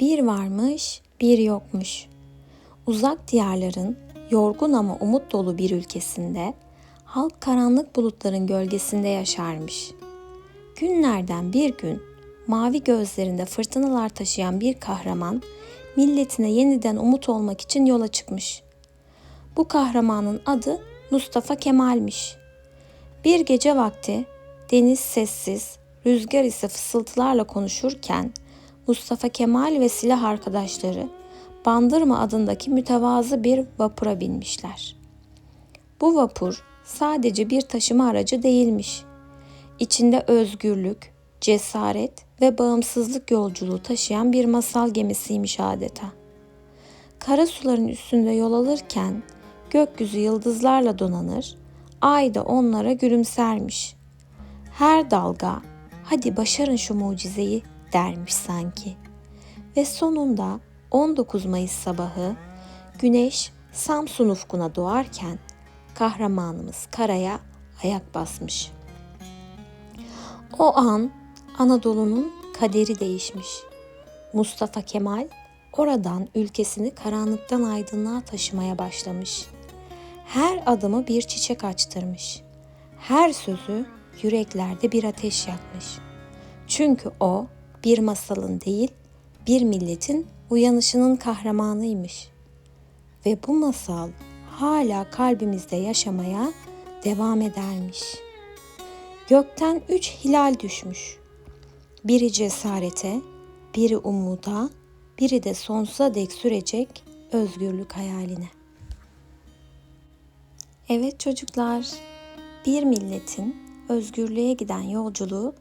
Bir varmış, bir yokmuş. Uzak diyarların yorgun ama umut dolu bir ülkesinde halk karanlık bulutların gölgesinde yaşarmış. Günlerden bir gün mavi gözlerinde fırtınalar taşıyan bir kahraman milletine yeniden umut olmak için yola çıkmış. Bu kahramanın adı Mustafa Kemal'miş. Bir gece vakti deniz sessiz, rüzgar ise fısıltılarla konuşurken Mustafa Kemal ve silah arkadaşları Bandırma adındaki mütevazı bir vapura binmişler. Bu vapur sadece bir taşıma aracı değilmiş. İçinde özgürlük, cesaret ve bağımsızlık yolculuğu taşıyan bir masal gemisiymiş adeta. Kara suların üstünde yol alırken gökyüzü yıldızlarla donanır, ay da onlara gülümsermiş. Her dalga hadi başarın şu mucizeyi dermiş sanki. Ve sonunda 19 Mayıs sabahı güneş Samsun ufkuna doğarken kahramanımız karaya ayak basmış. O an Anadolu'nun kaderi değişmiş. Mustafa Kemal oradan ülkesini karanlıktan aydınlığa taşımaya başlamış. Her adımı bir çiçek açtırmış. Her sözü yüreklerde bir ateş yakmış. Çünkü o bir masalın değil, bir milletin uyanışının kahramanıymış. Ve bu masal hala kalbimizde yaşamaya devam edermiş. Gökten üç hilal düşmüş. Biri cesarete, biri umuda, biri de sonsuza dek sürecek özgürlük hayaline. Evet çocuklar, bir milletin özgürlüğe giden yolculuğu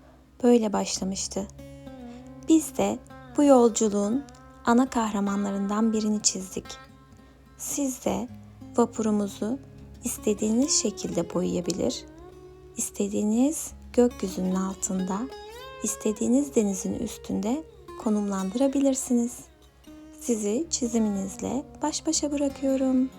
böyle başlamıştı. Biz de bu yolculuğun ana kahramanlarından birini çizdik. Siz de vapurumuzu istediğiniz şekilde boyayabilir, istediğiniz gökyüzünün altında, istediğiniz denizin üstünde konumlandırabilirsiniz. Sizi çiziminizle baş başa bırakıyorum.